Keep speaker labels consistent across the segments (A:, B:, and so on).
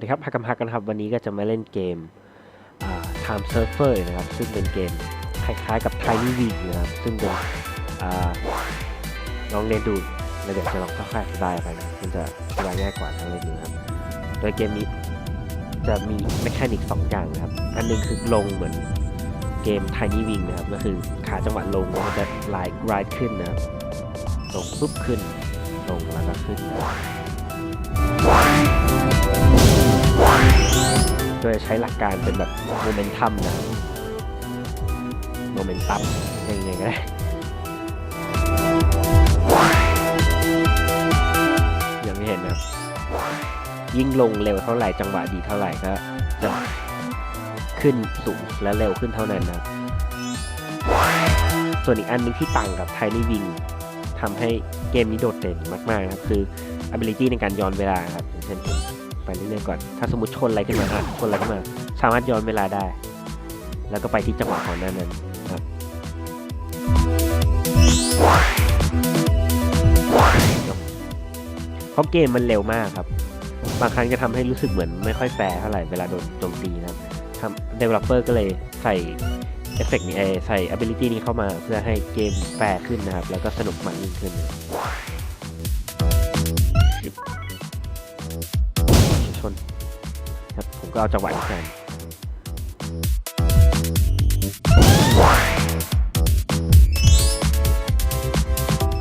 A: สดีครับฮักกัมฮักกันครับ วันนี้ก็จะมาเล่นเกม Time Surfer นะครับ ซึ่งเป็นเกมคล้ายๆกับ Tiny Wing นะครับ ซึ่งเป็นลองเรียนดูแล้วเดี๋ยวจะลองค่อยๆอธิบายไปนะ มันจะอธิบายง่ายกว่าถ้าเล่นดูนะครับ โดยเกมนี้จะมีแมคานิกสองอย่างนะครับ อันหนึงคือลงเหมือนเกม Tiny Wing นะครับ ก็คือขาจังหวะลงมันจะไลน์ไรด์ขึ้นนะครับ ลงปุ๊บขึ้น ลงแล้วก็ขึ้นนะครับ โดยใช้หลักการเป็นแบบโมเมนตัมนะโมเมนตัมยังไงก็ได้ยังไม่เห็นนะครับยิ่งลงเร็วเท่าไหร่จังหวะดีเท่าไหร่ก็จะขึ้นสูงและเร็วขึ้นเท่านั้นนะส่วนอีกอันหนึงที่ต่างกับ Tiny Wing ทำให้เกมนี้โดดเด่นมากๆนะครับคือ ability ในการย้อนเวลาครับอย่างเช่นผม ไปเรื่อยๆก่อน ถ้าสมมติชนอะไรขึ้นมาอะชนอะไรขึ้นมา สามารถย้อนเวลาได้ แล้วก็ไปที่จังหวะของนั้นนั้นครับเพราะเกมมันเร็วมากครับ บางครั้งจะทำให้รู้สึกเหมือนไม่ค่อยแฟร์เท่าไหร่เวลาโดนโจมตีนะครับทำ developer ก็เลยใส่เอฟเฟกต์นี้เอ่อใส่ ability นี้เข้ามาเพื่อให้เกมแฟร์ขึ้นนะครับ แล้วก็สนุกมันยิ่งขึ้น ชนครับผมก็เอาจังหวะแทน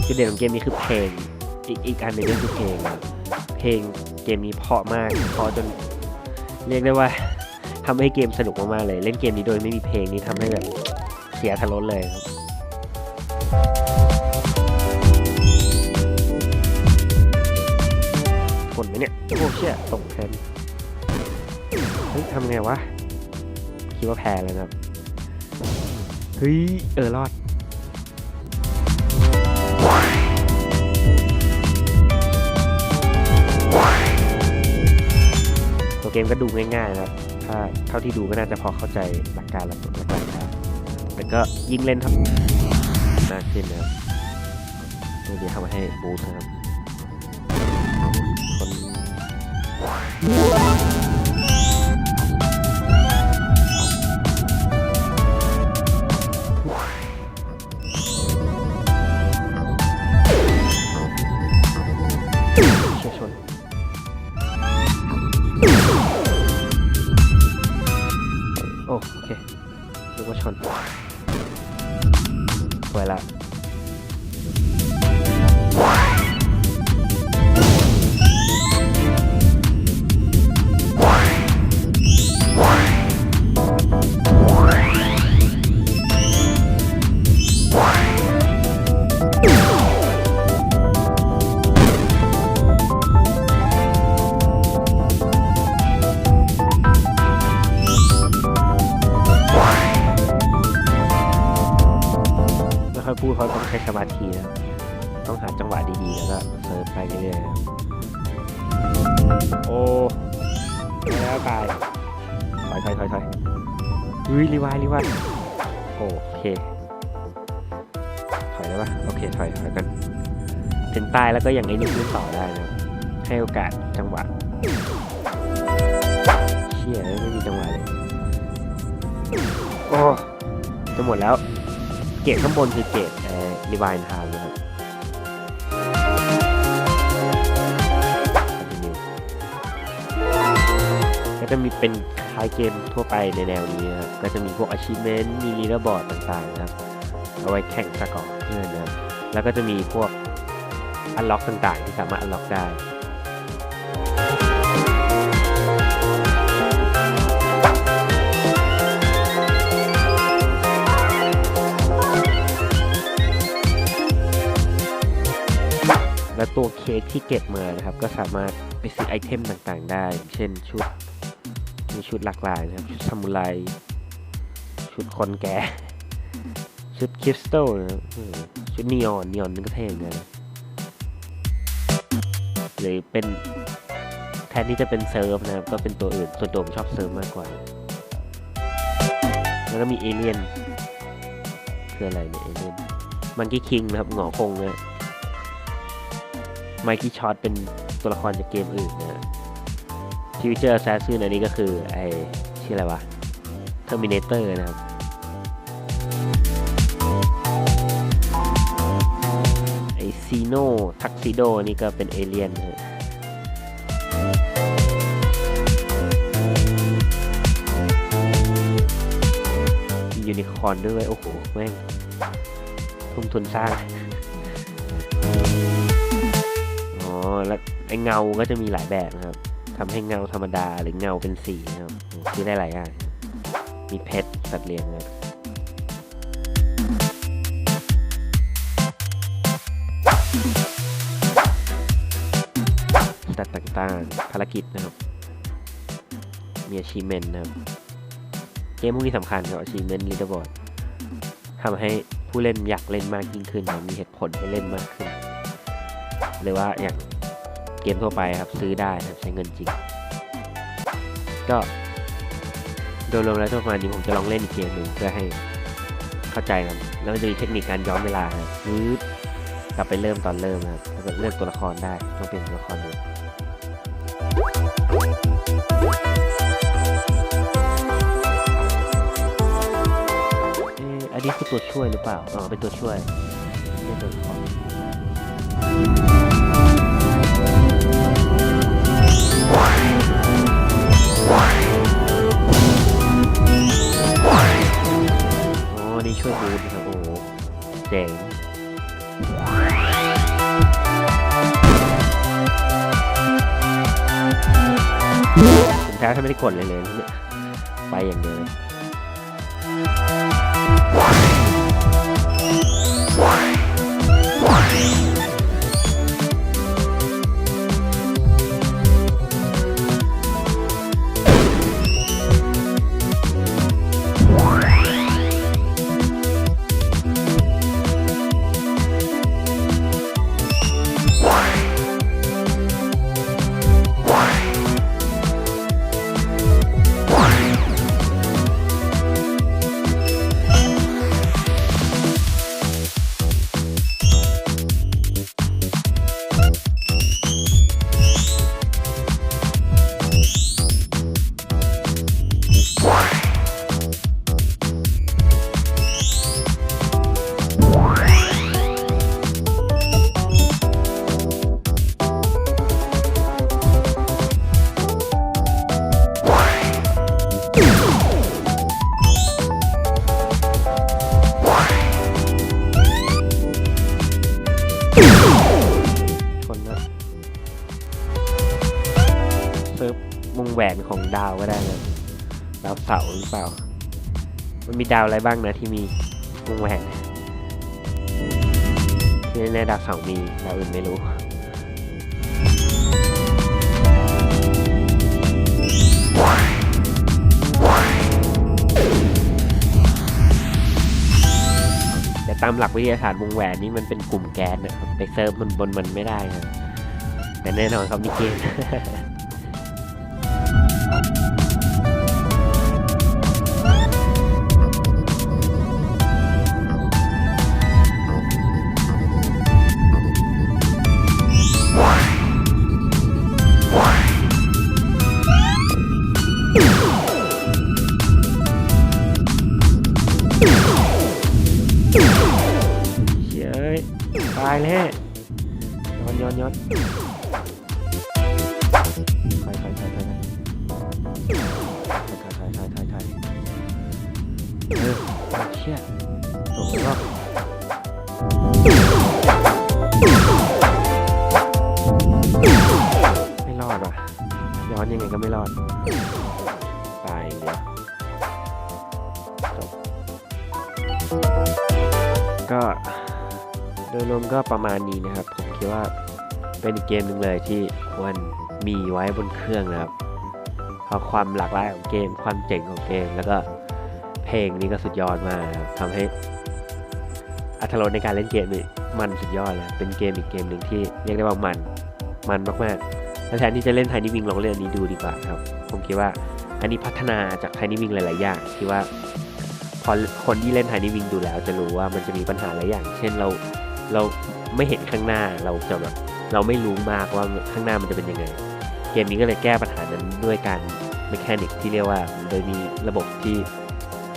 A: จุดเด่นของเกมนี้คือเพลง อีกอีกอันหนึ่งก็คือเพลงครับเพลงเกมนี้เพราะมากเพราะจนเรียกได้ว่าทำให้เกมสนุกมากๆเลย เล่นเกมนี้โดยไม่มีเพลงนี้ทำให้แบบเสียทารถเลยครับ ผลไหมเนี่ยโอ้เชี่ยตกแทนเฮ้ยทำไงวะ คิดว่าแพ้แล้วนะเฮ้ย เออรอดตัวเกมก็ดูง่ายๆนะครับ ถ้าเท่าที่ดูก็น่าจะพอเข้าใจหลักการหลักหลักการได้แต่ก็ยิ่งเล่นทำมากขึ้นนะครับตัวนี้ทำให้บูสต์นะครับ โอเคนึกว่าชนสวยละ ตายถอยถอยถอยถอยเฮ้ยรีวายรีวายโอเค ถอยได้ปะโอเคถอยถอยกันถึงตายแล้วก็ยังไอ้นี่ขึ้นต่อได้นะให้โอกาสจังหวะเชี่ยไม่มีจังหวะเลยโอ้จะหมดแล้ว เกรดข้างบนคือเกรดเอ่อรีวายทางนะครับ ก็จะมีเป็นคลายเกมทั่วไปในแนวนี้ครับก็จะมีพวก achievement มี leaderboard ต่างๆนะครับเอาไว้แข่งสกอร์เพื่อนนะครับแล้วก็จะมีพวก unlock ต่างๆ ที่สามารถ unlock ได้และตัวเค้กที่เก็บมานะครับ ก็สามารถไปซื้อไอเทมต่างๆ ได้ เช่นชุด มีชุดหลากหลายนะครับชุดซามูไรชุดคนแก่ ชุดคริสตัลนะครับอืมชุดนีออนนีออนนึงก็เท่เหมือนกันนะหรือเป็นแทนที่จะเป็นเซิร์ฟนะครับ ก็เป็นตัวอื่นส่วนตัวผมชอบเซิร์ฟมากกว่า แล้วก็มีเอเลียนคืออะไรเนี่ยเอเลียนมันกี้คิงนะครับหงอคงนะไมกี้ช็อตเป็นตัวละครจากเกมอื่นนะ Future Assassin อันนี้ก็คือไอชื่ออะไรวะ Terminator นะครับไอซีโนทักซิโดนี่ก็เป็นเอเลียนนะฮะยูนิคอร์นด้วย โอ้โห แม่ง ทุ่มทุนสร้าง อ๋อ แล้วไอเงาก็จะมีหลายแบบนะครับ ทำให้เงาธรรมดาหรือเงาเป็นสีนะครับโอ้ที่ได้หลายอย่างมีเพชรสัตว์เลี้ยงนะครับสตัดต่างๆ ภารกิจนะครับ มี achievement นะครับ เกมพวกนี้สำคัญครับ achievement leaderboard ทำให้ผู้เล่นอยากเล่นมากยิ่งขึ้นนมีเหตุผลให้เล่นมากขึ้น หรือว่าอย่าง เกมทั่วไปครับซื้อได้ครับใช้เงินจริง ก็โดยรวมแล้วทั่วไปนี้ผมจะลองเล่นอีกเกมหนึ่งเพื่อให้เข้าใจกันแล้วมันจะมีเทคนิคการย้อนเวลาครับวืดกลับไปเริ่มตอนเริ่มครับถ้าเกิดเลือกตัวละครได้ต้องเป็นตัวละครเดียวเอ๊ะอันนี้คือตัวช่วยหรือเปล่า อ๋อ เป็นตัวช่วยไม่ใช่ตัวละคร อ๋อนี่ช่วยบูทนะครับโอ้เจ๋งผมแท้ถ้าไม่ได้กดเลยเลย ไปอย่างเดียวเลย ดาวก็ได้นะดาวเสาหรือเปล่า มันมีดาวอะไรบ้างนะที่มีวงแหวนที่แน่ดาวเสามีดาวอื่นไม่รู้แต่ตามหลักวิทยาศาสตร์วงแหวนนี่มันเป็นกลุ่มแก๊สนะครับไปเซิร์ฟมันบนมันไม่ได้ครับแต่แน่นอนครับนี่เกม ก็โดยรวมก็ประมาณนี้นะครับ ผมคิดว่าเป็นอีกเกมหนึ่งเลยที่ควรมีไว้บนเครื่องนะครับเพราะความหลากหลายของเกม ความเจ๋งของเกม แล้วก็เพลงนี้ก็สุดยอดมากทำให้อัตรสในการเล่นเกมนี่มันสุดยอดเลยเป็นเกมอีกเกมหนึ่งที่เรียกได้ว่ามันมันมากๆแล้วแทนที่จะเล่นไทนี่วิงลองเล่นอันนี้ดูดีกว่าครับ ผมคิดว่าอันนี้พัฒนาจากไทนี่วิงหลาย ๆ อย่างที่ว่า อคนที่เล่นไทนี่วิงดูแล้วจะรู้ว่ามันจะมีปัญหาหลายอย่าง เช่นเราเราไม่เห็นข้างหน้าเราจะแบบเราไม่รู้มากว่าข้างหน้ามันจะเป็นยังไง เกมนี้ก็เลยแก้ปัญหานั้นด้วยการเมคานิกที่เรียกว่าโดยมีระบบที่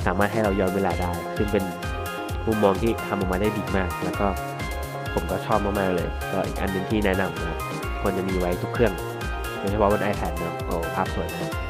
A: สามารถให้เราย้อนเวลาได้ ซึ่งเป็นมุมมองที่ทำออกมาได้ดีมาก แล้วก็ผมก็ชอบมากๆเลย ก็อีกอันหนึงที่แนะนำนะควรจะมีไว้ทุกเครื่องโดยเฉพาะบน iPad เนอะโอ้ภาพสวยมาก